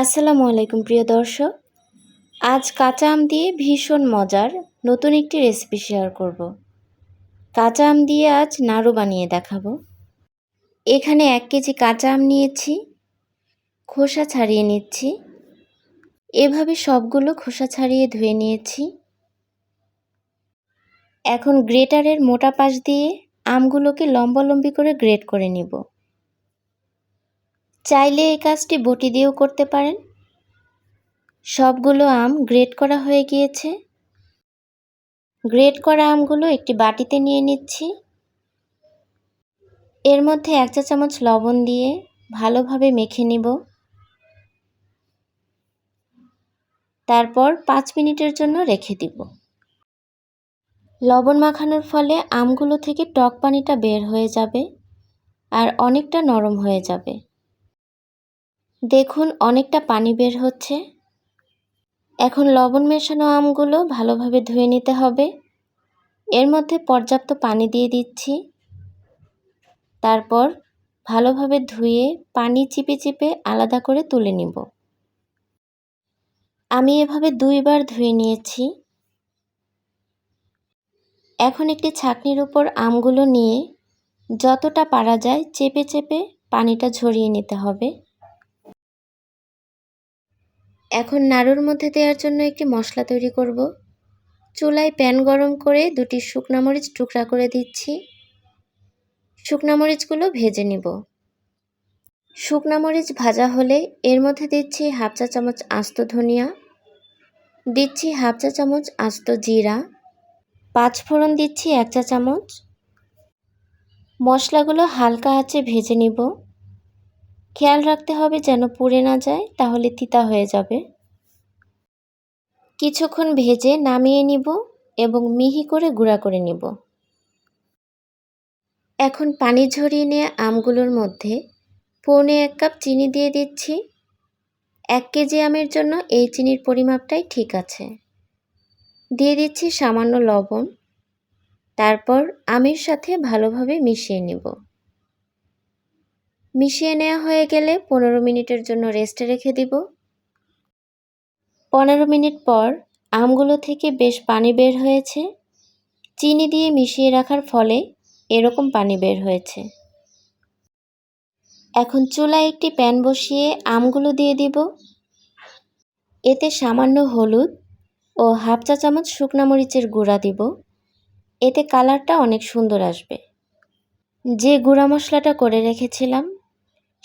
আসসালামু আলাইকুম, প্রিয় দর্শক। আজ কাঁচা আম দিয়ে ভীষণ মজার নতুন একটি রেসিপি শেয়ার করব। কাঁচা আম দিয়ে আজ নাড়ু বানিয়ে দেখাবো। এখানে এক কেজি কাঁচা আম নিয়েছি, খোসা ছাড়িয়ে নিচ্ছি। এভাবে সবগুলো খোসা ছাড়িয়ে ধুয়ে নিয়েছি। এখন গ্রেটারের মোটা পাশ দিয়ে আমগুলোকে লম্বালম্বি করে গ্রেট করে নিব। চাইলে এই কাজটি বটি দিয়েও করতে পারেন। সবগুলো আম গ্রেট করা হয়ে গিয়েছে। গ্রেট করা আমগুলো একটি বাটিতে নিয়ে নিচ্ছি। এর মধ্যে এক চা চামচ লবণ দিয়ে ভালোভাবে মেখে নিব। তারপর পাঁচ মিনিটের জন্য রেখে দিব। লবণ মাখানোর ফলে আমগুলো থেকে টক পানিটা বের হয়ে যাবে আর অনেকটা নরম হয়ে যাবে। দেখুন, অনেকটা পানি বের হচ্ছে। এখন লবণ মেশানো আমগুলো ভালোভাবে ধুয়ে নিতে হবে। এর মধ্যে পর্যাপ্ত পানি দিয়ে দিচ্ছি। তারপর ভালোভাবে ধুয়ে পানি চিপে চিপে আলাদা করে তুলে নিব। আমি এভাবে দুইবার ধুয়ে নিয়েছি। এখন একটি ছাকনির উপর আমগুলো নিয়ে যতটা পারা যায় চেপে চেপে পানিটা ঝরিয়ে নিতে হবে। এখন নাড়ুর মধ্যে দেওয়ার জন্য একটি মশলা তৈরি করব। চুলায় প্যান গরম করে দুটি শুকনা মরিচ টুকরা করে দিচ্ছি। শুকনা মরিচগুলো ভেজে নিব। শুকনা মরিচ ভাজা হলে এর মধ্যে দিচ্ছি হাফ চা চামচ আস্ত ধনিয়া, দিচ্ছি হাফ চা চামচ আস্ত জিরা, পাঁচ ফোড়ন দিচ্ছি এক চা চামচ। মশলাগুলো হালকা আঁচে ভেজে নিব। খেয়াল রাখতে হবে যেন পুড়ে না যায়, তাহলে তিতা হয়ে যাবে। কিছুক্ষণ ভেজে নামিয়ে নিব এবং মিহি করে গুঁড়া করে নিব। এখন পানি ঝরিয়ে নিয়ে আমগুলোর মধ্যে পৌনে এক কাপ চিনি দিয়ে দিচ্ছি। এক কেজি আমের জন্য এই চিনির পরিমাপটাই ঠিক আছে। দিয়ে দিচ্ছি সামান্য লবণ। তারপর আমের সাথে ভালোভাবে মিশিয়ে নিব। মিশিয়ে নেওয়া হয়ে গেলে পনেরো মিনিটের জন্য রেস্টে রেখে দিব। পনেরো মিনিট পর আমগুলো থেকে বেশ পানি বের হয়েছে। চিনি দিয়ে মিশিয়ে রাখার ফলে এরকম পানি বের হয়েছে। এখন চুলায় একটি প্যান বসিয়ে আমগুলো দিয়ে দিব। এতে সামান্য হলুদ ও হাফ চা চামচ শুকনা মরিচের গুঁড়া দিব। এতে কালারটা অনেক সুন্দর আসবে। যে গুঁড়া মশলাটা করে রেখেছিলাম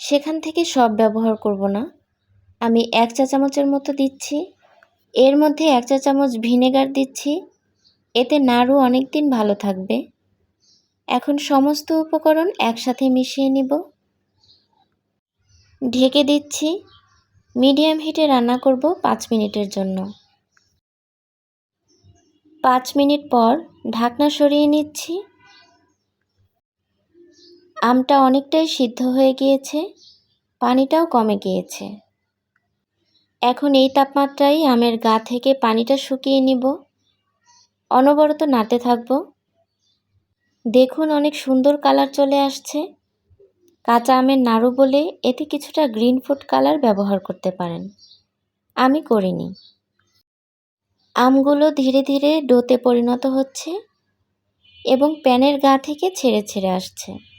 সেখান থেকে সব ব্যবহার করব না। আমি এক চা চামচের মতো দিচ্ছি, এর মধ্যে এক চা চামচ ভিনেগার দিচ্ছি, এতে নাড়ু অনেক দিন ভালো থাকবে। এখন সমস্ত উপকরণ একসাথে মিশিয়ে নিব। ঢেকে দিচ্ছি, মিডিয়াম হিটে রান্না করব পাঁচ মিনিটের জন্য। পাঁচ মিনিট পর ঢাকনা সরিয়ে নিচ্ছি। আমটা অনেকটাই সিদ্ধ হয়ে গিয়েছে, পানিটাও কমে গিয়েছে। এখন এই তাপমাত্রায় আমের গা থেকে পানিটা শুকিয়ে নিব। অনবরত নাড়তে থাকব। দেখুন অনেক সুন্দর কালার চলে আসছে। কাঁচা আমের নাড়ু বলে এতে কিছুটা গ্রিন ফুড কালার ব্যবহার করতে পারেন। আমি করিনি। আমগুলো ধীরে ধীরে ডোতে পরিণত হচ্ছে এবং প্যানের গা থেকে ছেড়ে ছেড়ে আসছে।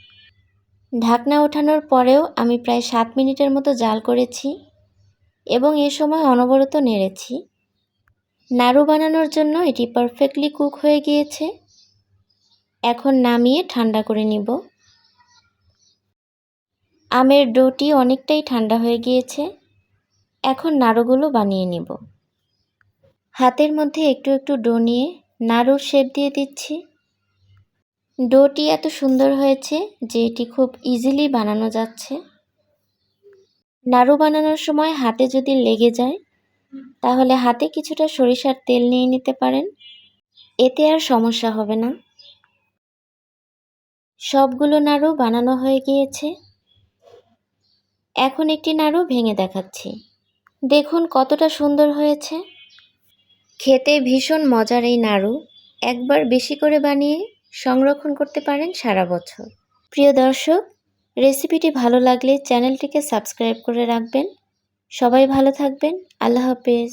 ঢাকনা ওঠানোর পরেও আমি প্রায় সাত মিনিটের মতো জাল করেছি এবং এ সময় অনবরত নেড়েছি। নাড়ু বানানোর জন্য এটি পারফেক্টলি কুক হয়ে গিয়েছে। এখন নামিয়ে ঠান্ডা করে নিব। আমের ডোটি অনেকটাই ঠান্ডা হয়ে গিয়েছে। এখন নাড়ুগুলো বানিয়ে নিব। হাতের মধ্যে একটু একটু ডো নিয়ে নাড়ুর শেপ দিয়ে দিচ্ছি। ডোটি এত সুন্দর হয়েছে যে এটি খুব ইজিলি বানানো যাচ্ছে। নাড়ু বানানোর সময় হাতে যদি লেগে যায়, তাহলে হাতে কিছুটা সরিষার তেল নিয়ে নিতে পারেন। এতে আর সমস্যা হবে না। সবগুলো নাড়ু বানানো হয়ে গিয়েছে। এখন একটি নাড়ু ভেঙে দেখাচ্ছি। দেখুন কতটা সুন্দর হয়েছে। খেতে ভীষণ মজার এই নাড়ু। একবার বেশি করে বানিয়ে সংরক্ষণ করতে পারেন সারা বছর। প্রিয় দর্শক, রেসিপিটি ভালো লাগলে চ্যানেলটিকে সাবস্ক্রাইব করে রাখবেন। সবাই ভালো থাকবেন। আল্লাহ হাফেজ।